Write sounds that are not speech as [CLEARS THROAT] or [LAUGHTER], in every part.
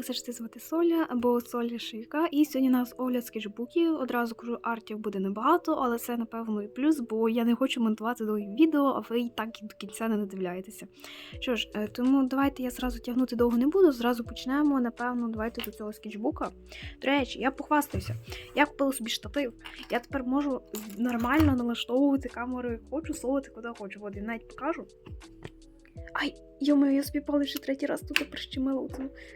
як завжди звати Соля або Соля Шийка. І сьогодні у нас огляд скетчбуків. Одразу кажу, артів буде небагато, але це напевно і плюс, бо я не хочу монтувати довгі відео, а ви і так до кінця не додивляєтеся. Що ж, е, тому давайте я зразу тягнути довго не буду. Зразу почнемо. Напевно, давайте до цього скетчбука. До речі, я похвастаюся. Я купила собі штатив. Я тепер можу нормально налаштовувати камеру, хочу, совати куди хочу. От я навіть покажу. Ай, йомаю, я собі палець ще третій раз тут прищемила.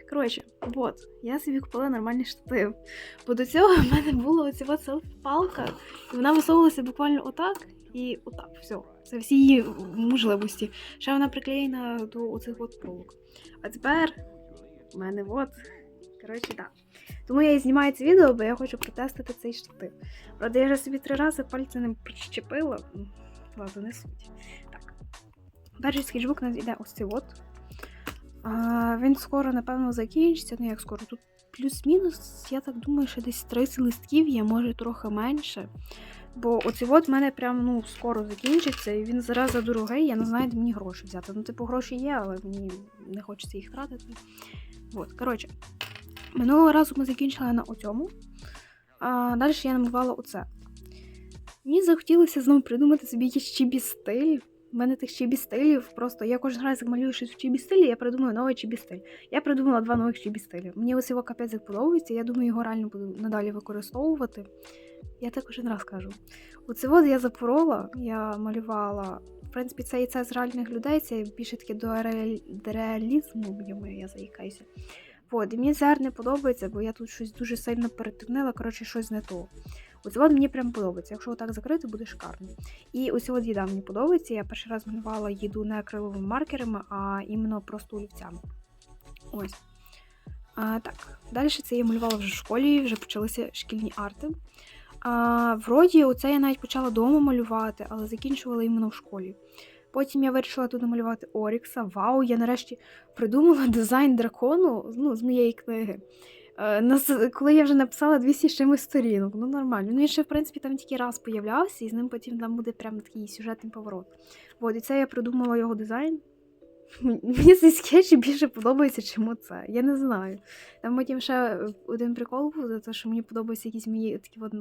Коротше, от, я собі купила нормальний штатив. Бо до цього в мене була оця селфі-палка, і вона висовувалася буквально отак і отак. Все. Це всі її можливості. Ще вона приклеєна до оцих от полок. А тепер в мене от. Коротше, так. Тому я і знімаю це відео, бо я хочу протестити цей штатив. Правда, я вже собі три рази пальці не прищепила. Ладно, не суть. Так. Перший скетчбук у нас іде ось цей от. А, він скоро, напевно, закінчиться. Ну як скоро? Тут плюс-мінус, я так думаю, що десь 30 листків є, може трохи менше. Бо оцей от в мене прям ну, скоро закінчиться, і він зараза дорогий, я не знаю, де мені гроші взяти. Ну, типу, гроші є, але мені не хочеться їх тратити. От, коротше, минулого разу ми закінчили на оцьому. А далі я намалювала оце. Мені захотілося знову придумати собі якийсь чібі стиль. У мене тих чібі стилів просто я кожен раз як малюю щось в чібі стилі, я придумаю новий чібі стиль. Я придумала два нових чібі стилі. Мені ось його капець подобається, я думаю, його реально буду надалі використовувати. Я так кожен раз кажу. Оце от я запорола, я малювала. В принципі, це і це з реальних людей, це більше таке до, реалі... реалізму, йому я заїкаюся. От, і мені це гарно подобається, бо я тут щось дуже сильно перетемнила, коротше, щось не то. Оце от мені прям подобається. Якщо отак закрити, буде шикарно. І ось от їда мені подобається. Я перший раз малювала їду не акриловими маркерами, а іменно просто олівцями. Ось. А, так, далі це я малювала вже в школі, вже почалися шкільні арти. А, вроді, оце я навіть почала вдома малювати, але закінчувала іменно в школі. Потім я вирішила тут намалювати Орікса. Вау, я нарешті придумала [LAUGHS] дизайн дракону ну, з моєї книги. Е, коли я вже написала 200 з чимось сторінок, ну нормально. Ну і ще, в принципі, там тільки раз появлявся, і з ним потім там буде прям такий сюжетний поворот. От, і це я придумала його дизайн. [LAUGHS] Мені цей скетч більше подобається, чим оце. Я не знаю. Там потім ще один прикол був, за те, що мені подобаються якісь мої такі от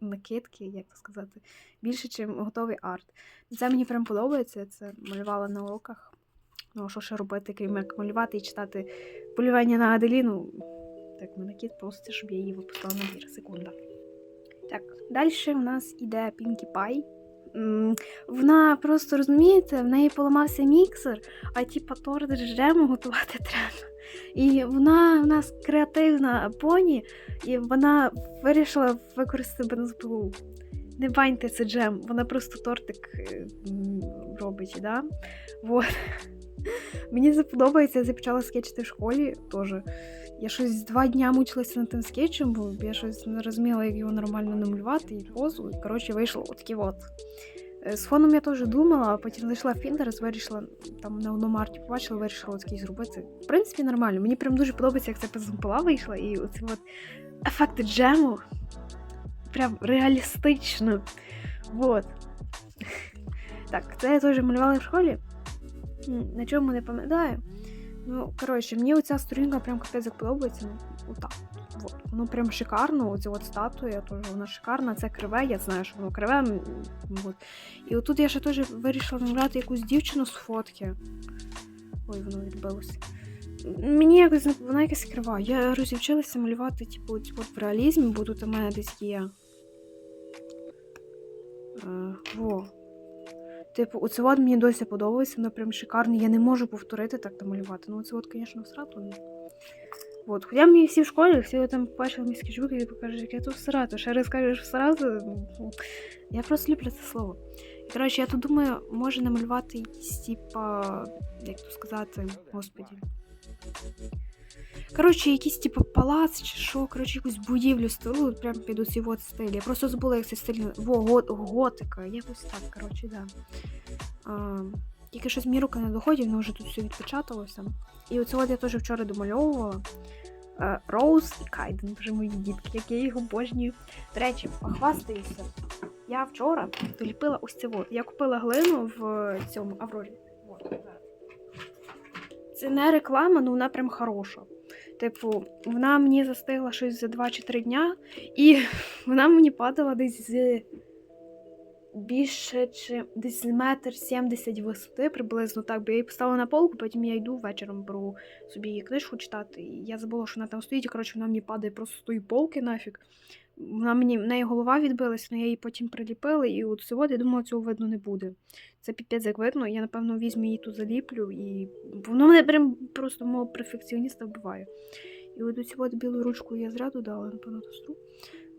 накидки, як то сказати, більше, ніж готовий арт. Це мені прям подобається, це малювала на уроках. Ну, що ще робити, крім як малювати і читати полювання на Аделіну. Так, мене кіт просить, щоб я її випустила на двір. Секунда. Так, далі у нас іде Пінкі Пай. Вона просто розумієте, в неї поламався міксер, а типа торт з джему готувати треба. І вона у нас креативна поні, і вона вирішила використати бензопилу. Не баньте це джем, вона просто тортик е, робить, да? Вот. [LAUGHS] Мені це подобається, я започала скетчити в школі теж. Я щось два дня мучилася над тим скетчем, бо я щось не розуміла, як його нормально намалювати і позу. І коротше вийшло отакі от. Е, З фоном я теж думала, а потім зайшла в Pinterest, вирішила там на одному арті побачила, вирішила такий зробити. В принципі, нормально. Мені прям дуже подобається, як ця пезумпала вийшла, і оці от ефекти джему. Прям реалістично. Вот. [LAUGHS] Так, це я теж малювала в школі. На чому не пам'ятаю. Ну, коротше, мені оця сторінка прям капець подобається. Ну, отак. Вот. Воно прям шикарно, оця от статуя теж вона шикарна, це криве, я знаю, що воно криве. м, Вот. І отут я ще теж вирішила намалювати якусь дівчину з фотки. Ой, воно відбилося. Мені якось вона якась крива. Я розівчилася малювати, типу, от, от в реалізмі, бо тут у мене десь є. Е, во. Типу, оце от мені досі подобається, воно прям шикарне. Я не можу повторити так намалювати. Ну, це от, звісно, срату. От, хоча мені всі в школі, всі там побачили мій скетчбук і покажуть, я тут срату. Ще раз кажеш сразу. ну, Я просто люблю це слово. І, коротше, я тут думаю, може намалювати якісь, типа, як то сказати, господі. Коротше, якийсь типу палац чи що, коротше, якусь будівлю стилу, прям під оці от стилі. Я просто забула, як це стиль. Во, го- готика, якось так, коротше, да. А, тільки щось мені руки не доходять, воно вже тут все відпечаталося. І оце от я теж вчора домальовувала. Е, Роуз і Кайден, вже мої дітки, як я їх обожнюю. До речі, похвастаюся. Я вчора доліпила ось це от. Я купила глину в цьому Аврорі. Це не реклама, але вона прям хороша. Типу, вона мені застигла щось за 2 чи 3 дня, і [LAUGHS] вона мені падала десь з більше чи десь метр сімдесят висоти приблизно так, бо я її поставила на полку, потім я йду вечором беру собі її книжку читати. І я забула, що вона там стоїть, і коротше, вона мені падає просто з тої полки нафіг. Вона мені в неї голова відбилась, але я її потім приліпила, і от сьогодні я думала, цього видно не буде. Це піпець як видно. Я, напевно, візьму її тут заліплю, і воно мене прям просто мого перфекціоніста вбиває. І от цю от білу ручку я зраду дала, напевно, достру.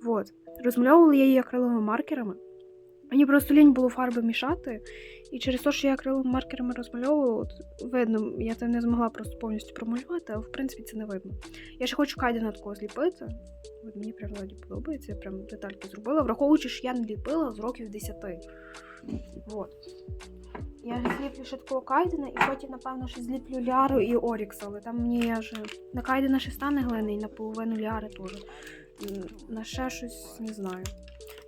Вот. Розмальовувала я її акриловими маркерами. Мені просто лінь було фарби мішати, і через те, що я акриловими маркерами розмальовувала, от видно, я це не змогла просто повністю промалювати, але в принципі це не видно. Я ще хочу кайдена такого зліпити. От мені прям вроді подобається, я прям детальки зробила, враховуючи, що я не ліпила з років 10. Вот. Я зліплю ще такого кайдена, і потім, напевно, ще зліплю ляру і Орікс, але там мені я вже на кайдена ще стане глини і на половину ляри теж. На ще щось не знаю.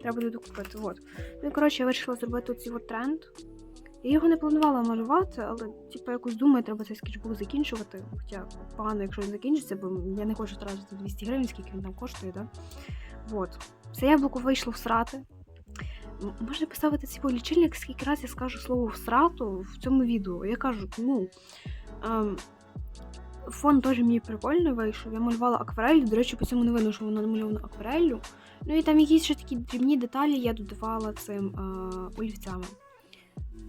Треба буде докупити. Вот. Ну і коротше, я вирішила зробити оцей от тренд. Я його не планувала малювати, але типу якось думаю, треба цей скетчбук закінчувати. Хоча погано, якщо він закінчиться, бо я не хочу тратити 200 гривень, скільки він там коштує, да? Вот. Це яблуко вийшло всрати. М- Можна поставити цей лічильник, скільки раз я скажу слово всрату в цьому відео. Я кажу, ну. Ем, фон теж мені прикольно вийшов. Я малювала акварелью. До речі, по цьому не видно, що воно намальовано акварелью. Ну і там якісь ще такі дрібні деталі я додавала цим е, олівцями.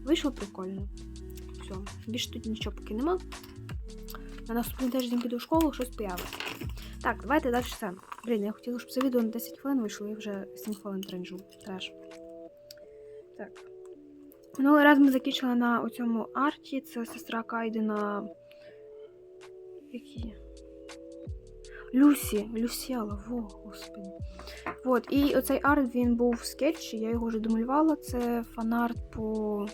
Вийшло прикольно. Все, більше тут нічого поки нема. На наступний тиждень піду в школу, щось появиться. Так, давайте далі все. Блін, я хотіла, щоб це відео на 10 хвилин вийшло, я вже 7 хвилин тренджу. Треш. Так. Минулий раз ми закінчили на оцьому арті. Це сестра Кайдена. Які? Люсі, Люсіала, во, господи. Вот, і оцей арт він був в скетчі, я його вже домалювала. Це фанарт по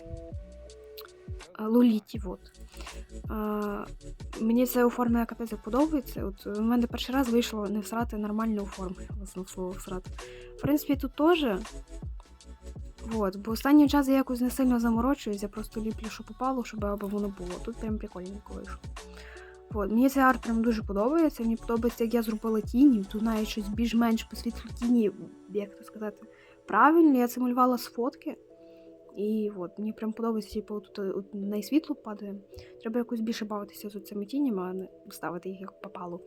е, Лоліті. Вот. А, мені це оформлення капець подобається. От у мене перший раз вийшло не всрати нормально оформлення, слово всрати. В принципі, тут теж. Вот, бо останнім часом я якось не сильно заморочуюсь, я просто ліплю, що попало, щоб аби воно було. Тут прям прикольненько вийшло. От, мені цей арт прям дуже подобається. Мені подобається, як я зробила тіні. Тут навіть щось більш-менш по світлу тіні, як це сказати, правильно. Я це малювала з фотки. І от, мені прям подобається, типу, тут на світло падає. Треба якось більше бавитися з цими тінями, а не ставити їх як попало.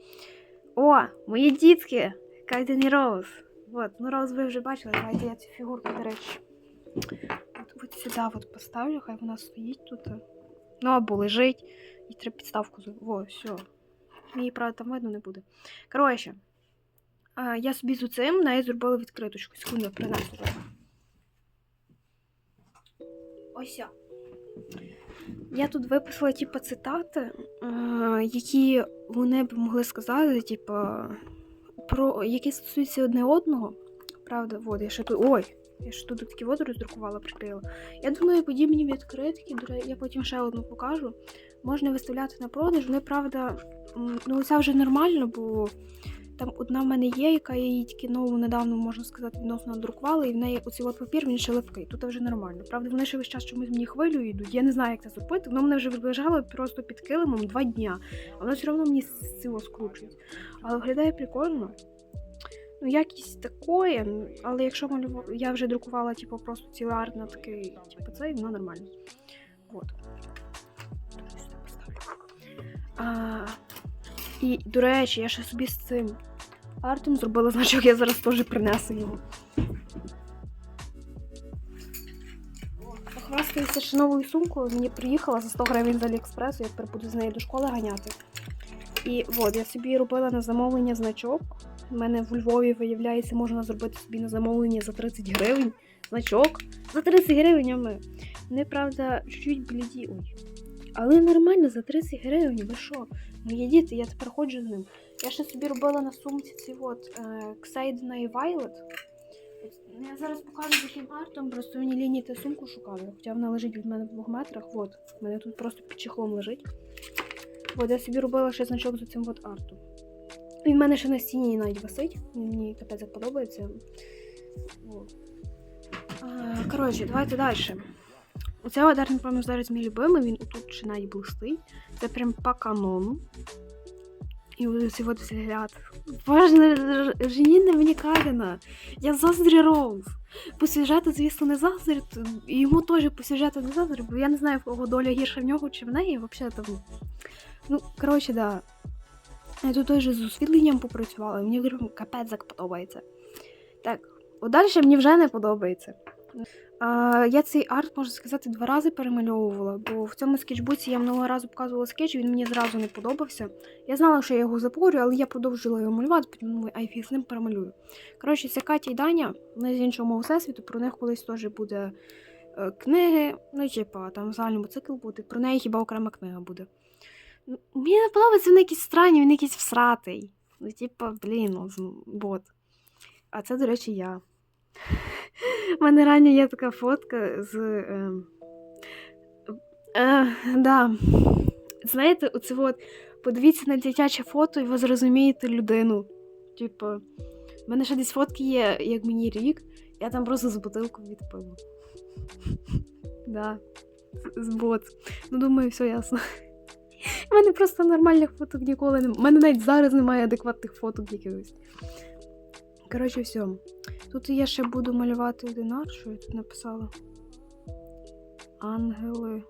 О, мої дітки! Кайден і Роуз. От, ну Роуз ви вже бачили, давайте я цю фігурку, до речі. От, от сюди от поставлю, хай вона стоїть тут. Ну, або лежить. І треба підставку. Во, все. Мені, правда, там видно не буде. Коротше, я собі з цим нею зробила відкриточку. Секунду, принесу. Ось. я. Я тут виписала, типу, цитати, які вони б могли сказати, типу, про які стосуються одне одного. Правда, от, я ще тут. Ой! Я ж тут такі воду роздрукувала, приклеїла. Я думаю, подібні відкритки, я потім ще одну покажу. Можна виставляти на продаж. Вони, правда, ну це вже нормально, бо там одна в мене є, яка я її тільки нову недавно, можна сказати, відносно надрукувала, і в неї оцей от папір він ще липкий. Тут вже нормально. Правда, вони ще весь час чомусь мені хвилю йдуть. Я не знаю, як це зробити. Воно мене вже лежало просто під килимом два дня. А воно все одно мені цього скручують. Але виглядає прикольно. Ну, якість такої, ну, але якщо малював, я вже друкувала, типу, просто цілий арт на такий, типу, цей, воно нормально. Поставлю. А, і, до речі, я ще собі з цим артом зробила значок, я зараз теж принесу його. Похвастаюся ще новою сумкою. Мені приїхала за 100 гривень з Аліекспресу, я тепер буду з нею до школи ганяти. І от, я собі робила на замовлення значок. У мене в Львові, виявляється, можна зробити собі на замовлення за 30 гривень. Значок. За 30 гривень, а. Вони, правда, чуть-чуть бліді. Але нормально за 30 гривень, ви що? Мої діти, я тепер ходжу з ним. Я ще собі робила на сумці ці от е, Ксейдена і Violet. Ну, Я зараз покажу з яким артом, просто мені лінії та сумку шукали. Хоча вона лежить від мене в двох метрах. От, в мене тут просто під чехлом лежить. От я собі робила ще значок з цим от артом. Він в мене ще на стіні навіть висить. Мені капець подобається. От. Коротше, давайте далі. Оце удар, напевно, зараз мій любимий, він отут ще навіть блистить. Це прям по канону. І ось от взгляд. Боже, Женіна мені Каліна. Я заздрю Роуз. По сюжету, звісно, не заздрю. т- І йому теж по сюжету не заздрю, бо я не знаю, в кого доля гірша в нього чи в неї. Взагалі там. Ну, коротше, да. Я тут теж з освітленням попрацювала, мені прям капець як подобається. Так, далі мені вже не подобається. А, я цей арт, можна сказати, два рази перемальовувала, бо в цьому скетчбуці я минулого разу показувала скетч, він мені зразу не подобався. Я знала, що я його запорю, але я продовжила його малювати, потім думаю, ай фіг з ним перемалюю. Коротше, це Катя і Даня, вони з іншого мого всесвіту, про них колись теж буде е, книги, ну, типа, там в загальному цикл буде, про неї хіба окрема книга буде. Мені не подобається він якийсь странний, він якийсь всратий. Ну, типа, блін, ну, бот. А це, до речі, я. У мене реально є така фотка з. Е, е, да. Знаєте, оце от, подивіться на дитяче фото, і ви зрозумієте людину. Типа, в мене ще десь фотки є, як мені рік, я там просто з бутилку від пива. [LAUGHS] Да. З бот. Ну, думаю, все ясно. У мене просто нормальних фоток ніколи немає. У мене навіть зараз немає адекватних фоток якихось. Коротше, все. Тут я ще буду малювати один арт, що я тут написала. Ангели.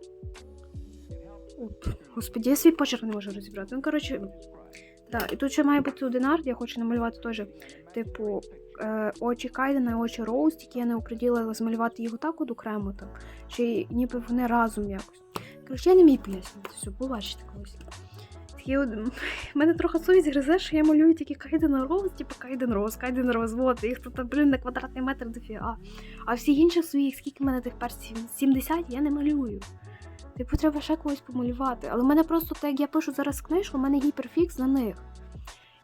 Оп. Господи, я свій почерк не можу розібрати. Ну, коротше, так, і тут ще має бути один арт, я хочу намалювати теж, типу, е, очі Кайдена і очі Роуз, тільки я не оприділила змалювати їх отак от окремо там, чи ніби вони разом якось. Коротше, я не мій пояснювати, все, побачите колись. От, [LAUGHS] мене трохи совість гризе, що я малюю тільки Кайден Роуз, типу Кайден Роуз, Кайден Роуз, от, їх тут, блін, на квадратний метр дофіга. А всі інші своїх, скільки в мене тих персів? 70 я не малюю. Типу, треба ще когось помалювати. Але в мене просто, так як я пишу зараз книжку, у мене гіперфікс на них.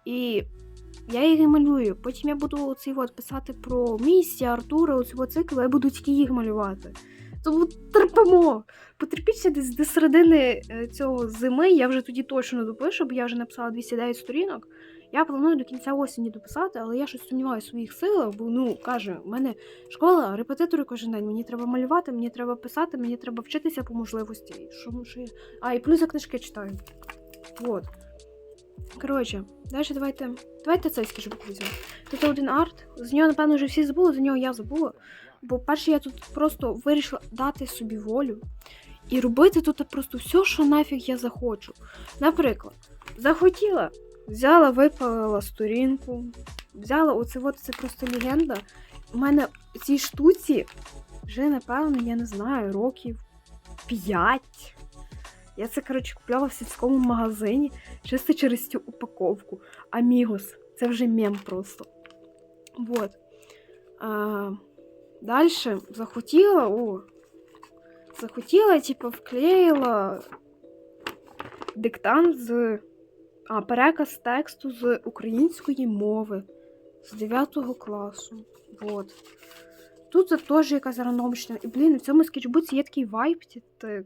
І я їх малюю. Потім я буду оцей от писати про місія, Артура, оцього циклу, я буду тільки їх малювати. Тому терпимо. Потерпіться десь до середини е, цього зими, я вже тоді точно допишу, бо я вже написала 209 сторінок. Я планую до кінця осені дописати, але я щось сумніваюся в своїх силах, бо ну каже, в мене школа, репетитори кожен день. Мені треба малювати, мені треба писати, мені треба вчитися по можливості. Що, що я... А, і плюс я книжки читаю. Вот. Коротше, далі давайте. Давайте цей скажбук візьмемо. Тут один арт. З нього, напевно, вже всі забули, за нього я забула. Бо перше я тут просто вирішила дати собі волю і робити тут просто все, що нафіг я захочу. Наприклад, захотіла, взяла, випалила сторінку, взяла оце от це просто легенда. У мене цій штуці вже, напевно, я не знаю, років 5. Я це, коротше, купляла в сільському магазині чисто через цю упаковку. Амігос. Це вже мем просто. Вот. А, далі захотіла, о, захотіла, типу, вклеїла диктант з. А, переказ тексту з української мови з 9 класу. Вот. Тут це теж якась рандомщина. І, блін, в цьому скетчбуці є такий вайб, так.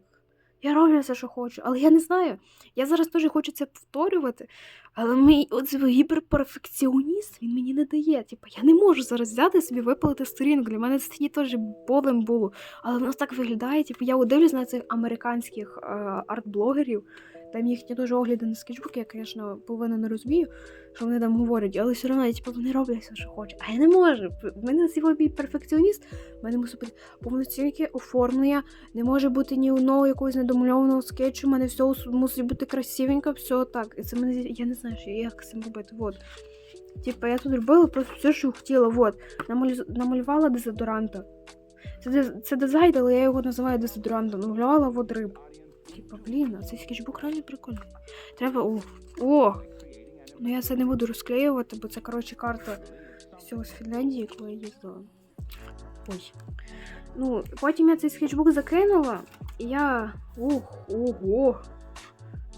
Я роблю все, що хочу, але я не знаю. Я зараз теж хочу це повторювати, але мій оцей гіперперфекціоніст він мені не дає. Типу, я не можу зараз взяти собі випалити сторінку. Для мене це теж болем було. Але воно так виглядає. Типу, я удивлюсь на цих американських е, арт-блогерів. Там їхні дуже огляди на скетчбуки, я, звісно, половину не розумію, що вони там говорять, але все одно, типу, вони роблять все, що хочуть. А я не можу. В мене цей перфекціоніст, в мене мусить бути повноцінне оформлення, не може бути ні одного якогось недомальованого скетчу, у мене все мусить бути красивенько, все так. І це мене я не знаю, що як цим робити. Вот. Типа, я тут робила просто все, що хотіла. Вот. Намалю... Намалювала дезодоранта. Це, це дизайн, але я його називаю дезодорантом. Намалювала вот рибу. Типа, блін, цей скетчбук реально прикольний. Треба. О! О! Ну я це не буду розклеювати, бо це, коротше, карта всього з Фінляндії, коли я їздила. Ой. Ну, потім я цей скетчбук закинула, і я. Ох, ого!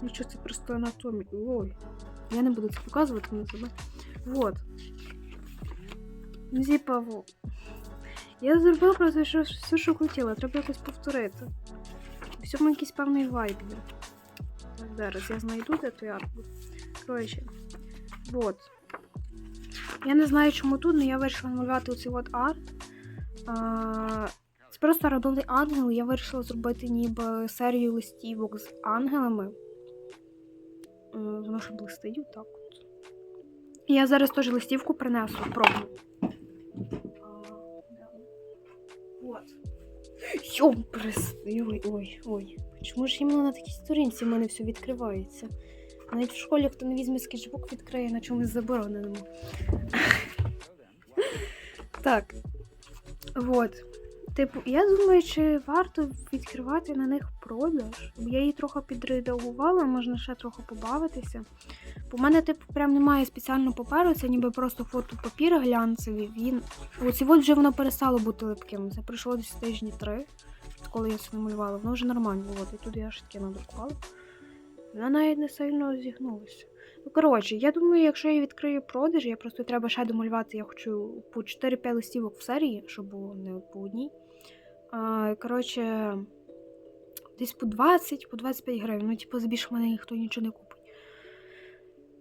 Нічого це просто анатомія. Ой. Я не буду це показувати, не тебе. Вот. Ну, типа, во. Я зробила просто все, що хотіла, треба якось повторити. У всьому якийсь певний вайб є. Так, зараз я знайду де той арт. був. Коротше. Вот. Я не знаю, чому тут, але я вирішила малювати оцей от арт. А, це просто радовий ангел. Я вирішила зробити ніби серію листівок з ангелами. Е, Воно ще блистить отак от. Я зараз теж листівку принесу, пробую. Вот. Йобрес. Ой, ой, ой. Чому ж іменно на такій сторінці в мене все відкривається? Навіть в школі, хто не візьме скетчбук, відкриє на чомусь забороненому. [LAUGHS] так. Вот. Типу, я думаю, чи варто відкривати на них продаж. Бо Я її трохи підредагувала, можна ще трохи побавитися. Бо в мене, типу, прям немає спеціального паперу, це ніби просто фотопапір глянцевий. Він. Оці от вже воно перестало бути липким. Це пройшло десь тижні три, коли я це намалювала. Воно вже нормально було. І тут я ж таке надрукувала. Вона навіть не сильно зігнулася. Ну, коротше, я думаю, якщо я відкрию продаж, я просто треба ще домалювати. Я хочу по 4-5 листівок в серії, щоб було не по одній. Коротше, десь по 20, по 25 гривень. Ну, типу, за більше мене ніхто нічого не купить.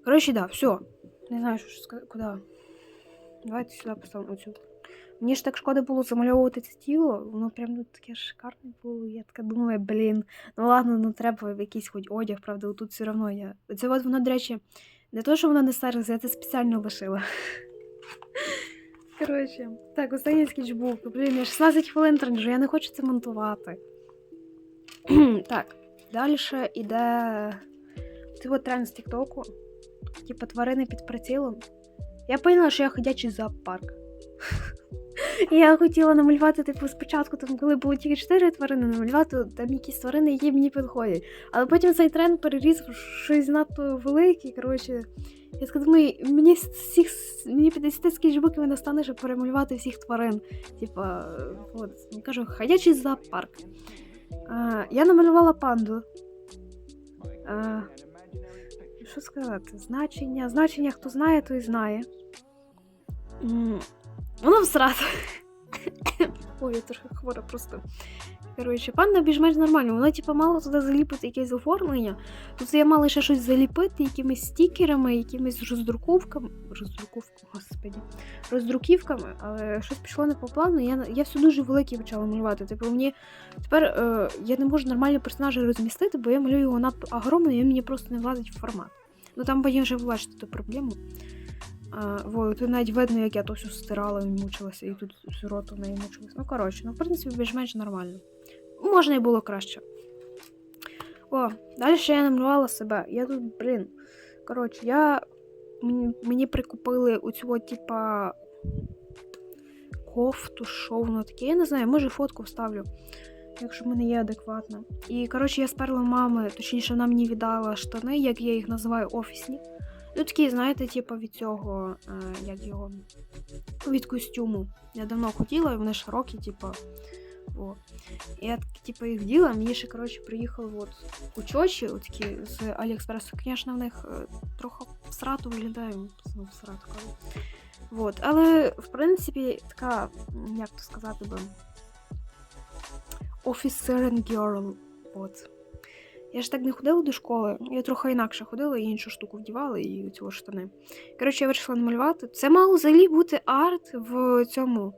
Коротше, да, все. Не знаю, що сказати. Куди? Давайте сюди поставимо оцю. Мені ж так шкода було замальовувати це тіло, воно прям ну, таке шикарне було. Я така думаю, блін, ну ладно, ну треба якийсь хоч одяг, правда, тут все одно я. Це от воно, до речі, не то, що воно не стариться, я це спеціально лишила. Коротше, так, останній скетчбук. Блін, я 16 хвилин тренджу, я не хочу це монтувати. [CLEARS THROAT] так, далі іде. Це от тренд з Тіктоку. Типа тварини під прицілом. Я поняла, що я ходячий зоопарк. [LAUGHS] Я хотіла намалювати, типу, спочатку, там, коли було тільки 4 тварини, намалювати там якісь тварини, які мені підходять. Але потім цей тренд переріс в щось надто велике. Коротше, я така думаю, мені всіх мені 50 скетчбуків не стане, щоб перемалювати всіх тварин. Типа, от, кажу, ходячий зоопарк. А, я намалювала панду. А, що сказати? Значення. Значення, хто знає, той знає. Воно всрато. Ой, я трохи хвора просто. Коротше, панда більш-менш нормально. Воно, типу, мало туди заліпити якесь оформлення. Тут я мала ще щось заліпити, якимись стікерами, якимись роздруковками. Роздруковками, господі. Роздруківками, але щось пішло не по плану. Я, я все дуже велике почала малювати. Типу, мені тепер е, я не можу нормально персонажа розмістити, бо я малюю його надто огромно, і мені просто не влазить в формат. Ну там потім вже побачите ту проблему. А, во, тут навіть видно, як я то все стирала і мучилася, і тут роту неї мучилася. Ну, коротше, ну, в принципі, більш-менш нормально. Можна і було краще. О, далі ще я намалювала себе. Я тут, блін. Коротше, я. Мені, прикупили оцю, от, типа. Кофту, що воно таке. Я не знаю, може фотку вставлю, якщо в мене є адекватна. І, коротше, я сперла мами, точніше, вона мені віддала штани, як я їх називаю, офісні. Ну, такі, знаєте, типу, від цього, е, як його, від костюму. Я давно хотіла, і вони широкі, типу. О. Я типу, їх діла, мені ще, коротше, приїхали от кучочі, такі з Аліекспресу. Звісно, в них е, трохи всрато виглядає, ну, всрато кажу. Вот. Але, в принципі, така, як то сказати би, officer. От. Я ж так не ходила до школи, я трохи інакше ходила і іншу штуку вдівала, і цього штани. Коротше, я вирішила намалювати. Це мало взагалі бути арт в цьому.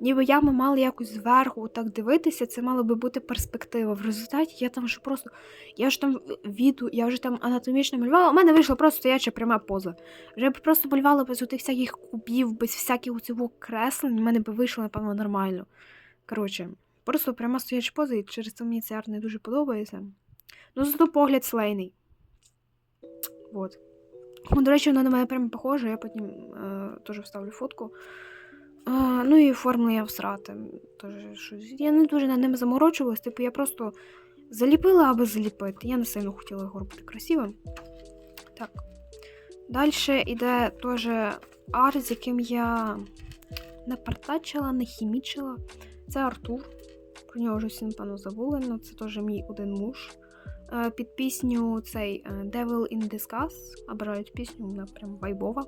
Ніби я ми мала якось зверху так дивитися, це мала би бути перспектива. В результаті я там вже просто. Я ж там віду, я вже там анатомічно малювала. У мене вийшла просто стояча пряма поза. Вже б просто малювала без отих всяких кубів, без всяких цього креслень, у мене би вийшло, напевно, нормально. Коротше, просто пряма стояча поза, і через це мені цей арт не дуже подобається. Ну, зато погляд слейний. Вот. Ну, до речі, воно на мене прямо похоже, я потім е, теж вставлю фотку. А, ну і оформлення всрати. Теж щось. Я не дуже над ним заморочувалась, типу я просто заліпила, аби заліпити. Я не сильно хотіла його робити красивим. Так. Далі йде теж арт, з яким я не партачила, не хімічила. Це Артур. Про нього вже всі, напевно, забули, але це теж мій один муж. Е, Під пісню цей е, Devil in Disguise. Обирають пісню, вона прям вайбова.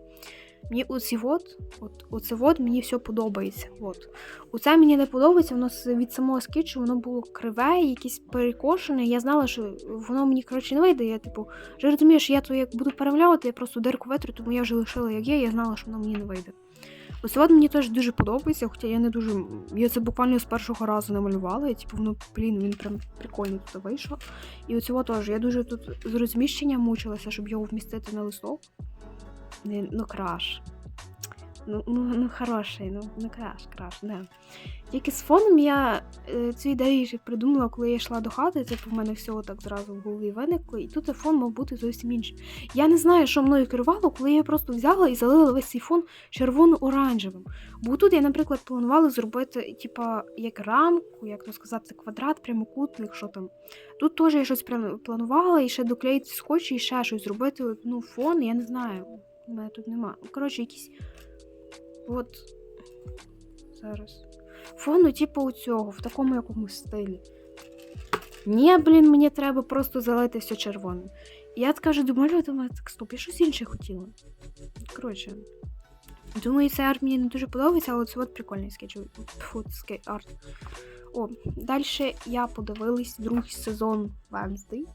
Мені оці вот, от, оце вот мені все подобається. От. Оце мені не подобається, воно від самого скетчу воно було криве, якесь перекошене. Я знала, що воно мені коротше не вийде. Я типу, вже розумію, що я то як буду перемальовувати, я просто дирку витру, тому я вже лишила як є, я знала, що воно мені не вийде. Ось от мені теж дуже подобається, хоча я не дуже. Я це буквально з першого разу намалювала. І типу, ну, блін, він прям прикольно тут вийшов. І оцього теж. Я дуже тут з розміщенням мучилася, щоб його вмістити на листок. Ну, краш. Ну, ну, ну хороший, ну, ну краш, краш, не. Тільки з фоном я е, цю ідею ще придумала, коли я йшла до хати, типу в мене всього так зразу в голові виникло, і тут фон мав бути зовсім інший. Я не знаю, що мною керувало, коли я просто взяла і залила весь цей фон червоно-оранжевим. Бо тут я, наприклад, планувала зробити, типа, як рамку, як то сказати, квадрат, прямокутник, що там. Тут теж я щось планувала, і ще доклеїти скотч, і ще щось зробити. Ну, фон, я не знаю. У мене тут нема. Ну, Коротше, якісь. От. Зараз. Фону, типу, у цього, в такому якомусь стилі. Ні, блін, мені треба просто залити все червоним. Я скажу, думаю, думаю, так стоп, я щось інше хотіла. Коротше. Думаю, цей арт мені не дуже подобається, але це от прикольний скетч. Фу, скетч арт. О, далі я подивилась другий сезон Венздей.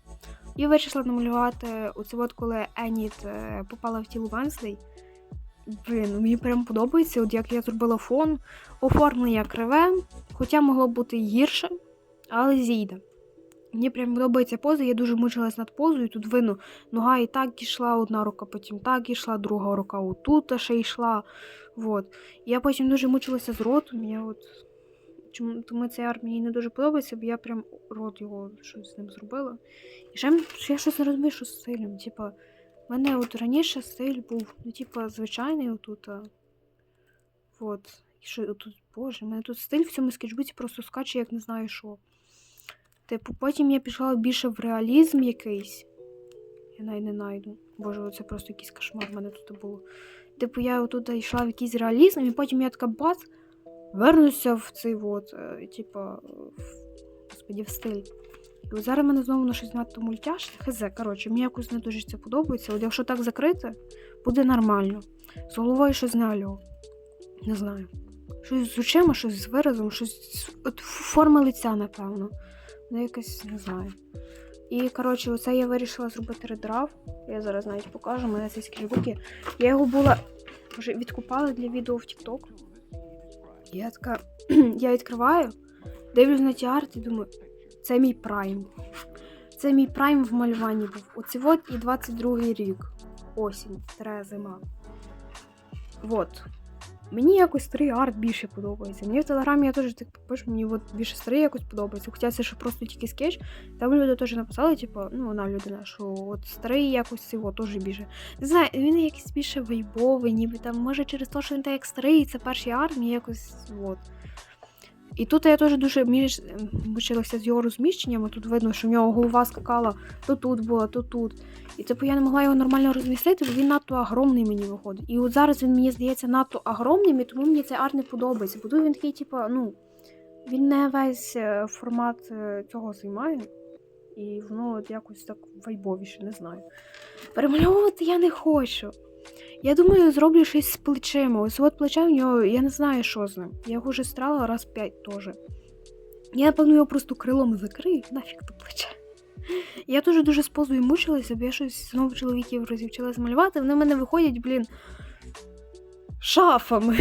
І вирішила намалювати оце от коли Еніт е, попала в тіло Венздей. Блін, мені прям подобається, от як я зробила фон, оформлення криве, хоча могло бути гірше, але зійде. Мені прям подобається поза, я дуже мучилась над позою, тут видно, нога і так йшла, одна рука, потім так йшла, друга рука отут ще йшла. Вот. Я потім дуже мучилася з ротом. Я от... Чому тому цей арт мені не дуже подобається, бо я прям рот його щось з ним зробила. І ще я щось не розумію, що з стилем. Типа, у мене от раніше стиль був, ну, типа, звичайний отут. І що отут, боже, у мене тут стиль в цьому скетчбуці просто скаче, як не знаю що. Типу, потім я пішла більше в реалізм якийсь. Я навіть не знайду. Боже, це просто якийсь кошмар в мене тут було. Типу, я отут йшла в якийсь реалізм, і потім я така бац, вернуся в цей от, е, типа, в, господі, в стиль. І зараз мене знову на щось надто мультяшне. Хз, коротше, мені якось не дуже це подобається. От якщо так закрити, буде нормально. З головою щось не альо. Не знаю. Щось з очима, щось з виразом, щось. От форма лиця, напевно. Ну, якось не знаю. І, коротше, оце я вирішила зробити редрав. Я зараз навіть покажу, у мене цей скріпбуки. Я його була вже відкупала для відео в TikTok. Я така. [CLEARS THROAT] я відкриваю, дивлюсь на ті арти і думаю, це мій прайм. Це мій прайм в малюванні був. Оце от і 22-й рік. Осінь, тре зима. Вот. Мені якось старий арт більше подобається. Мені в телеграмі я теж так пишу, мені от більше старий якось подобається. Хоча це ще просто тільки скетч. Там люди теж написали, типу, ну вона людина, що от старий якось його теж більше. Не знаю, він якийсь більше вайбовий, ніби там, може через те, що він так як старий, це перший арт, мені якось от. І тут я теж дуже між мучилася з його розміщенням. Тут видно, що в нього голова скакала то тут була, то тут. І типу я не могла його нормально розмістити, бо він надто огромний мені виходить. І от зараз він мені здається надто огромним, і тому мені цей арт не подобається. Бо тут він такий, типу, ну, він не весь е, формат е, цього займає. І воно от якось так вайбовіше, не знаю. Перемальовувати я не хочу. Я думаю, зроблю щось з плечима. Ось от плече в нього, я не знаю, що з ним. Я його вже страла раз п'ять теж. Я, напевно, його просто крилом закрию, нафіг то плече. Я теж дуже з позою мучилася, бо я щось знову чоловіків розівчилася малювати. Вони в мене виходять, блін, шафами.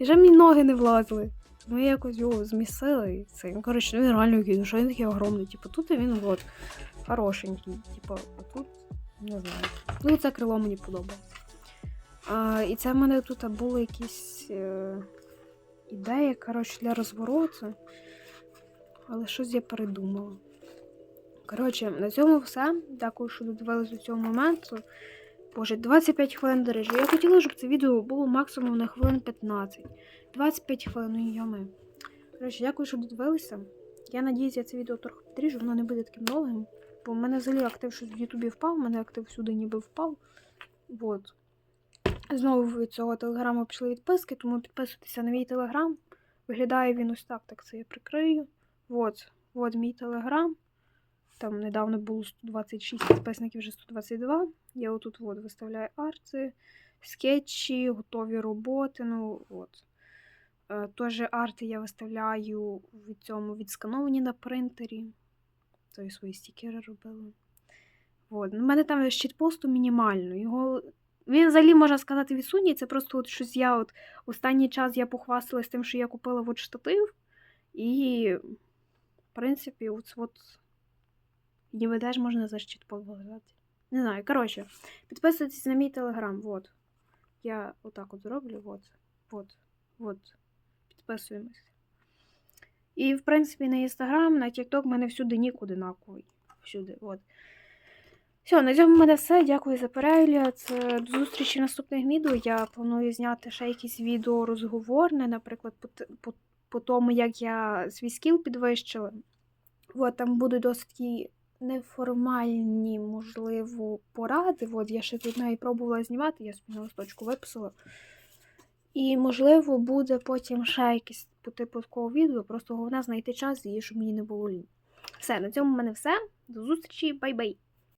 І вже мені ноги не влазили. Ну, я якось його змісила і це. Ну, коротше, він реально який, ну що він такий огромний. Типу, тут він от хорошенький. Типу, тут не знаю. Ну, це крило мені подобається. А, І це в мене тут були якісь е, ідеї, коротше, для розвороту. Але щось я передумала. Коротше, на цьому все. Дякую, що додивились до цього моменту. Боже, 25 хвилин до режу. Я хотіла, щоб це відео було максимум на хвилин 15. 25 хвилин, ну йоми. Коротше, дякую, що додивилися. Я надіюся, я це відео трохи підріжу, воно не буде таким довгим. Бо в мене взагалі актив щось в Ютубі впав, в мене актив всюди ніби впав. Вот. Знову від цього телеграму пішли відписки, тому підписуйтеся на мій телеграм. Виглядає він ось так, так це я прикрию. Вот, вот мій телеграм. Там недавно було 126 підписників, вже 122. Я отут от виставляю арти, скетчі, готові роботи. Ну, от. Е, Теж арти я виставляю від цьому відскановані на принтері. То я свої стікери робила. От. У мене там щитпосту мінімально. Його він взагалі можна сказати відсутній. Це просто от щось я от останній час я похвасталась тим, що я купила от штатив. І, в принципі, от, от ніби теж можна за щит поважати. Не знаю, коротше, підписуйтесь на мій телеграм. Вот. Я отак от зроблю. Вот. Вот. Вот. Підписуємось. І, в принципі, на інстаграм, на в мене всюди нік одинаковий. Всюди. От. Все, на цьому в мене все. Дякую за перегляд. Е, До зустрічі в наступних відео. Я планую зняти ще якісь відео розговорне, наприклад, по, по, по тому, як я свій скіл підвищила. От, там будуть досить неформальні, можливо, поради. От, я ще тут навіть пробувала знімати, я на листочку виписала. І, можливо, буде потім ще якесь по типу такого відео. Просто головне знайти час і щоб мені не було лінь. Все, на цьому в мене все. До зустрічі, бай-бай!